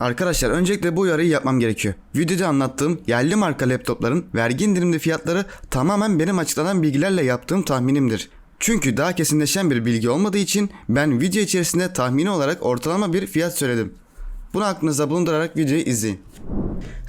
Arkadaşlar öncelikle bu uyarıyı yapmam gerekiyor. Videoda anlattığım yerli marka laptopların vergi indirimli fiyatları tamamen benim açıklanan bilgilerle yaptığım tahminimdir. Çünkü daha kesinleşen bir bilgi olmadığı için ben video içerisinde tahmini olarak ortalama bir fiyat söyledim. Bunu aklınıza bulundurarak videoyu izleyin.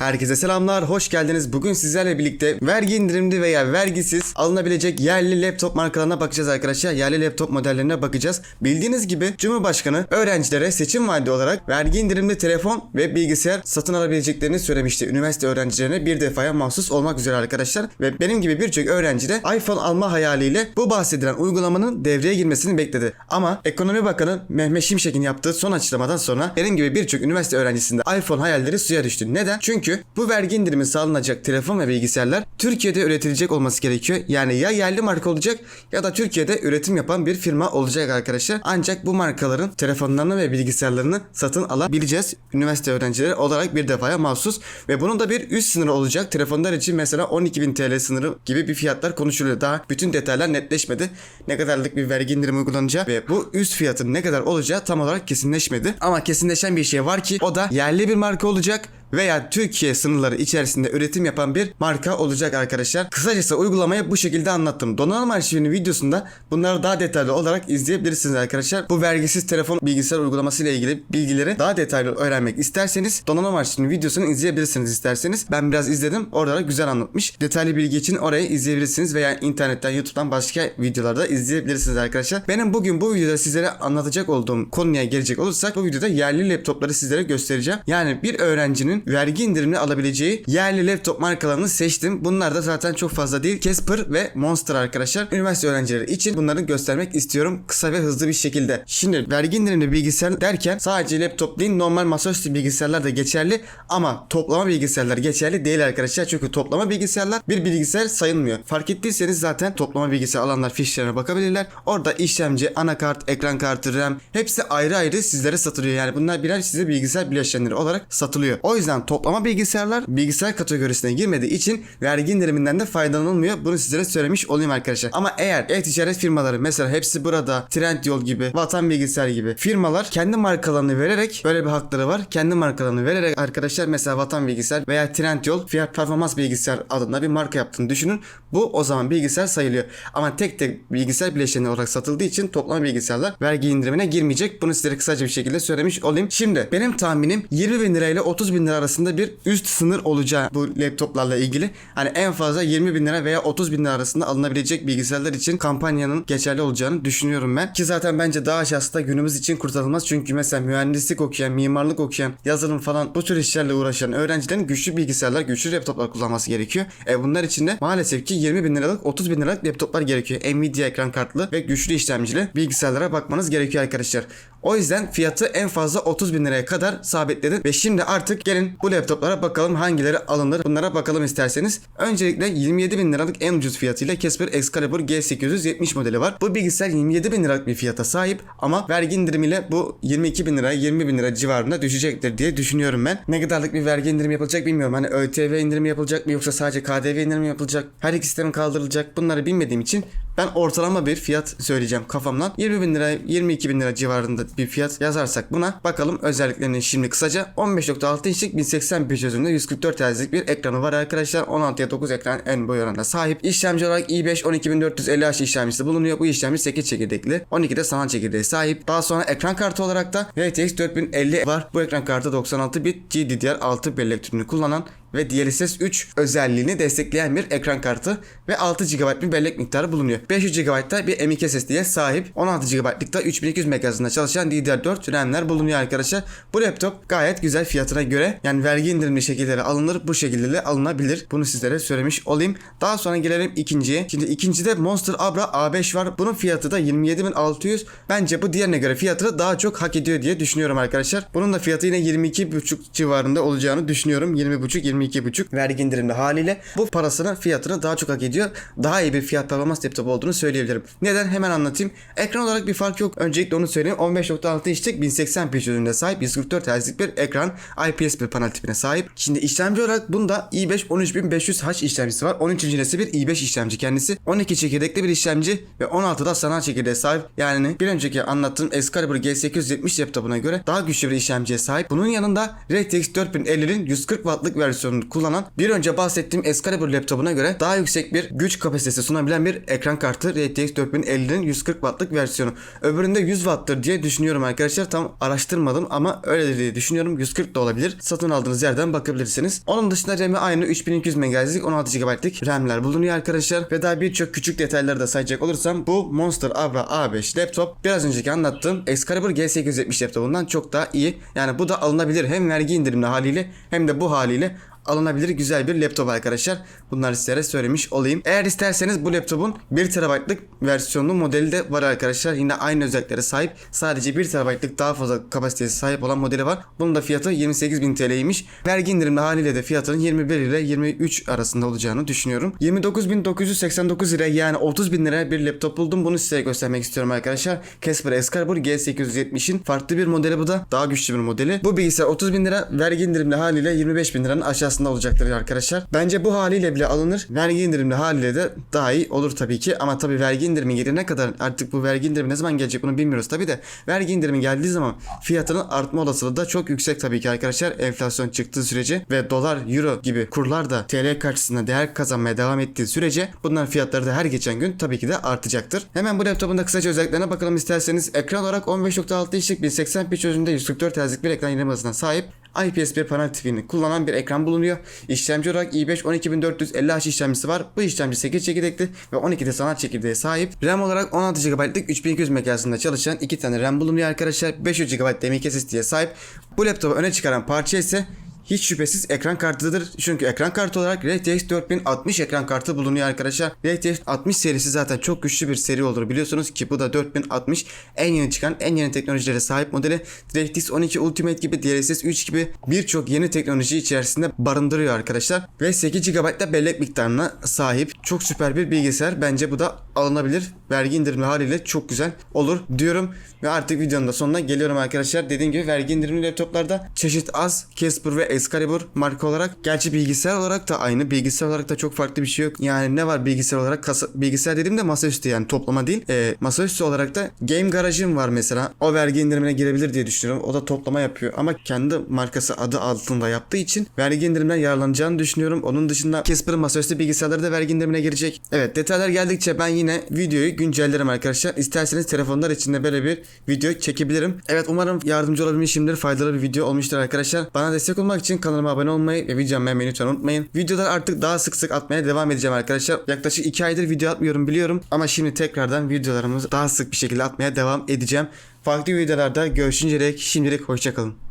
Herkese selamlar, hoş geldiniz. Bugün sizlerle birlikte vergi indirimli veya vergisiz alınabilecek yerli laptop markalarına bakacağız arkadaşlar. Yerli laptop modellerine bakacağız. Bildiğiniz gibi Cumhurbaşkanı öğrencilere seçim vaadi olarak vergi indirimli telefon ve bilgisayar satın alabileceklerini söylemişti. Üniversite öğrencilerine bir defaya mahsus olmak üzere arkadaşlar. Ve benim gibi birçok öğrenci de iPhone alma hayaliyle bu bahsedilen uygulamanın devreye girmesini bekledi. Ama Ekonomi Bakanı Mehmet Şimşek'in yaptığı son açıklamadan sonra benim gibi birçok üniversite öğrencisinde iPhone hayalleri suya düştü. Neden? Çünkü bu vergi indirimi sağlanacak telefon ve bilgisayarlar Türkiye'de üretilecek olması gerekiyor. Yani ya yerli marka olacak ya da Türkiye'de üretim yapan bir firma olacak arkadaşlar. Ancak bu markaların telefonlarını ve bilgisayarlarını satın alabileceğiz. Üniversite öğrencileri olarak bir defaya mahsus ve bunun da bir üst sınırı olacak. Telefonlar için mesela 12.000 TL sınırı gibi bir fiyatlar konuşuluyor. Daha bütün detaylar netleşmedi. Ne kadarlık bir vergi indirimi uygulanacağı ve bu üst fiyatın ne kadar olacağı tam olarak kesinleşmedi. Ama kesinleşen bir şey var ki o da yerli bir marka olacak veya Türkiye sınırları içerisinde üretim yapan bir marka olacak arkadaşlar. Kısacası uygulamayı bu şekilde anlattım. Donanım arşivinin videosunda bunları daha detaylı olarak izleyebilirsiniz arkadaşlar. Bu vergisiz telefon bilgisayar uygulaması ile ilgili bilgileri daha detaylı öğrenmek isterseniz donanım arşivinin videosunu izleyebilirsiniz isterseniz. Ben biraz izledim. Orada da güzel anlatmış. Detaylı bilgi için orayı izleyebilirsiniz veya internetten YouTube'dan başka videolarda izleyebilirsiniz arkadaşlar. Benim bugün bu videoda sizlere anlatacak olduğum konuya gelecek olursak bu videoda yerli laptopları sizlere göstereceğim. Yani bir öğrencinin vergi indirimini alabileceği yerli laptop markalarını seçtim. Bunlar da zaten çok fazla değil. Casper ve Monster arkadaşlar. Üniversite öğrencileri için bunları göstermek istiyorum kısa ve hızlı bir şekilde. Şimdi vergi indirimli bilgisayar derken sadece laptop değil normal masaüstü bilgisayarlar da geçerli ama toplama bilgisayarlar geçerli değil arkadaşlar. Çünkü toplama bilgisayarlar bir bilgisayar sayılmıyor. Fark ettiyseniz zaten toplama bilgisayar alanlar fişlerine bakabilirler. Orada işlemci, anakart, ekran kartı, RAM hepsi ayrı ayrı sizlere satılıyor. Yani bunlar birer size bilgisayar bileşenleri olarak satılıyor. O yüzden toplama bilgisayarlar bilgisayar kategorisine girmediği için vergi indiriminden de faydalanılmıyor. Bunu sizlere söylemiş olayım arkadaşlar. Ama eğer e-ticaret firmaları mesela hepsi burada Trendyol gibi, Vatan Bilgisayar gibi firmalar kendi markalarını vererek böyle bir hakları var. Kendi markalarını vererek arkadaşlar mesela Vatan Bilgisayar veya Trendyol fiyat performans bilgisayar adında bir marka yaptığını düşünün. Bu o zaman bilgisayar sayılıyor. Ama tek tek bilgisayar bileşeni olarak satıldığı için toplama bilgisayarlar vergi indirimine girmeyecek. Bunu sizlere kısaca bir şekilde söylemiş olayım. Şimdi benim tahminim 20 bin lira ile 30 bin lira arasında bir üst sınır olacağı bu laptoplarla ilgili. Hani en fazla 20 bin lira veya 30 bin lira arasında alınabilecek bilgisayarlar için kampanyanın geçerli olacağını düşünüyorum ben. Ki zaten bence daha aşağısı da günümüz için kurtarılmaz. Çünkü mesela mühendislik okuyan, mimarlık okuyan, yazılım falan bu tür işlerle uğraşan öğrencilerin güçlü bilgisayarlar, güçlü laptoplar kullanması gerekiyor. E bunlar için de maalesef ki 20 bin liralık, 30 bin liralık laptoplar gerekiyor. Nvidia ekran kartlı ve güçlü işlemcili bilgisayarlara bakmanız gerekiyor arkadaşlar. O yüzden fiyatı en fazla 30 bin liraya kadar sabitledim. Ve şimdi artık gelin bu laptoplara bakalım hangileri alınır. Bunlara bakalım isterseniz. Öncelikle 27 bin liralık en ucuz fiyatıyla Casper Excalibur G870 modeli var. Bu bilgisayar 27 bin liralık bir fiyata sahip ama vergi indirimiyle bu 22 bin lira 20 bin lira civarında düşecektir diye düşünüyorum ben. Ne kadarlık bir vergi indirimi yapılacak bilmiyorum. Hani ÖTV indirimi yapılacak mı yoksa sadece KDV indirimi yapılacak? Her ikisi de mi kaldırılacak? Bunları bilmediğim için ben ortalama bir fiyat söyleyeceğim kafamdan. 20 bin lira 22 bin lira civarında bir fiyat yazarsak buna bakalım özelliklerini şimdi kısaca 15.6 inçlik 1080p çözünürlüğünde 144 Hz'lik bir ekranı var arkadaşlar. 16'ya 9 ekran en boy oranına sahip. İşlemci olarak i5 12450H işlemcisi bulunuyor. Bu işlemci 8 çekirdekli. 12'de sanal çekirdeğe sahip. Daha sonra ekran kartı olarak da RTX 4050 var. Bu ekran kartı 96 bit GDDR6 bellek türünü kullanan ve DLSS 3 özelliğini destekleyen bir ekran kartı ve 6 GB bir bellek miktarı bulunuyor. 500 GB'da bir M.2 SSD'ye sahip 16 GB'lık da 3200 MHz hızında çalışan DDR4 RAM'ler bulunuyor arkadaşlar. Bu laptop gayet güzel fiyatına göre yani vergi indirimli şekilleri alınır bu şekilde de alınabilir. Bunu sizlere söylemiş olayım. Daha sonra gelelim ikinciye. Şimdi ikincide Monster Abra A5 var. Bunun fiyatı da 27600. Bence bu diğerine göre fiyatını daha çok hak ediyor diye düşünüyorum arkadaşlar. Bunun da fiyatı yine 22,5 civarında olacağını düşünüyorum. 20,5 22,5 vergi indirimli haliyle bu parasının fiyatını daha çok hak ediyor. Daha iyi bir fiyat performans laptopu olduğunu söyleyebilirim. Neden? Hemen anlatayım. Ekran olarak bir fark yok. Öncelikle onu söyleyeyim. 15.6 inçlik 1080p çözünürlüğüne sahip 144 Hz'lik bir ekran IPS bir panel tipine sahip. Şimdi işlemci olarak bunda i5 13500H işlemcisi var. 13. nesil bir i5 işlemci kendisi. 12 çekirdekli bir işlemci ve 16 da sanal çekirdeğe sahip. Yani bir önceki anlattığım Excalibur G870 laptopuna göre daha güçlü bir işlemciye sahip. Bunun yanında RTX 4050'nin 140 wattlık versiyonunu kullanan bir önce bahsettiğim Excalibur laptopuna göre daha yüksek bir güç kapasitesi sunabilen bir ekran kartı RTX 4050'nin 140 wattlık versiyonu. Öbüründe 100 watt'tır diye düşünüyorum arkadaşlar. Tam araştırmadım ama öyledir diye düşünüyorum. 140 da olabilir. Satın aldığınız yerden bakabilirsiniz. Onun dışında RAM'i aynı 3200 MHz'lik 16 GB'lik RAM'ler bulunuyor arkadaşlar. Ve daha birçok küçük detayları da sayacak olursam bu Monster Avra A5 laptop biraz önceki anlattığım Excalibur G870 laptopundan çok daha iyi. Yani bu da alınabilir hem vergi indirimli haliyle hem de bu haliyle alınabilir güzel bir laptop arkadaşlar. Bunları sizlere söylemiş olayım. Eğer isterseniz bu laptopun 1 TB'lık versiyonlu modeli de var arkadaşlar. Yine aynı özelliklere sahip. Sadece 1 TB'lık daha fazla kapasiteye sahip olan modeli var. Bunun da fiyatı 28.000 TL'ymiş. Vergi indirimli haliyle de fiyatının 21 ile 23 arasında olacağını düşünüyorum. 29.989 lira yani 30.000 lira bir laptop buldum. Bunu size göstermek istiyorum arkadaşlar. Casper Excalibur G870'in farklı bir modeli bu da. Daha güçlü bir modeli. Bu bilgisayar 30.000 lira vergi indirimli haliyle 25.000 liranın aşağısında olacaktır arkadaşlar. Bence bu haliyle bile alınır. Vergi indirimli haliyle de daha iyi olur tabii ki. Ama tabii vergi indirimi gelene kadar artık bu vergi indirimi ne zaman gelecek bunu bilmiyoruz tabii de. Vergi indirimi geldiği zaman fiyatının artma olasılığı da çok yüksek tabii ki arkadaşlar. Enflasyon çıktığı sürece ve dolar, euro gibi kurlar da TL karşısında değer kazanmaya devam ettiği sürece bunların fiyatları da her geçen gün tabii ki de artacaktır. Hemen bu laptopun da kısaca özelliklerine bakalım isterseniz. Ekran olarak 15.6 inçlik 1080p çözünürlüğünde 144 Hz'lik bir ekran yenileme sahip. IPS bir panel tipini kullanan bir ekran bulunuyor. İşlemci olarak i5 12450H işlemcisi var. Bu işlemci 8 çekirdekli ve 12 de sanat çekirdeğe sahip. RAM olarak 16 GB'lık 3200 MHz'ında çalışan 2 tane RAM bulunuyor arkadaşlar. 500 GB M.2 SSD'ye sahip. Bu laptopu öne çıkaran parça ise hiç şüphesiz ekran kartıdır. Çünkü ekran kartı olarak RTX 4060 ekran kartı bulunuyor arkadaşlar. RTX 60 serisi zaten çok güçlü bir seri olur biliyorsunuz ki bu da 4060 en yeni çıkan en yeni teknolojilere sahip modeli. DirectX 12 Ultimate gibi DLSS 3 gibi birçok yeni teknoloji içerisinde barındırıyor arkadaşlar. Ve 8 GB da bellek miktarına sahip. Çok süper bir bilgisayar. Bence bu da alınabilir. Vergi indirimli haliyle çok güzel olur diyorum. Ve artık videonun da sonuna geliyorum arkadaşlar. Dediğim gibi vergi indirimli laptoplarda çeşit az. Casper ve Excalibur marka olarak. Gerçi bilgisayar olarak da aynı. Bilgisayar olarak da çok farklı bir şey yok. Yani ne var bilgisayar olarak? Kasa, bilgisayar dediğimde masaüstü yani toplama değil. E, masaüstü olarak da Game Garage'ım var mesela. O vergi indirimine girebilir diye düşünüyorum. O da toplama yapıyor. Ama kendi markası adı altında yaptığı için vergi indirimden yararlanacağını düşünüyorum. Onun dışında Casper'ın masaüstü bilgisayarları da vergi indirimine girecek. Evet detaylar geldikçe ben yine videoyu güncellerim arkadaşlar. İsterseniz telefonlar içinde böyle bir video çekebilirim. Evet umarım yardımcı olabilmişimdir. Faydalı bir video olmuştur arkadaşlar. Bana destek olmak için kanalıma abone olmayı ve videomu beğenmeyi lütfen unutmayın. Videolar artık daha sık sık atmaya devam edeceğim arkadaşlar. Yaklaşık 2 aydır video atmıyorum biliyorum. Ama şimdi tekrardan videolarımızı daha sık bir şekilde atmaya devam edeceğim. Farklı videolarda görüşünceye dek şimdilik hoşçakalın.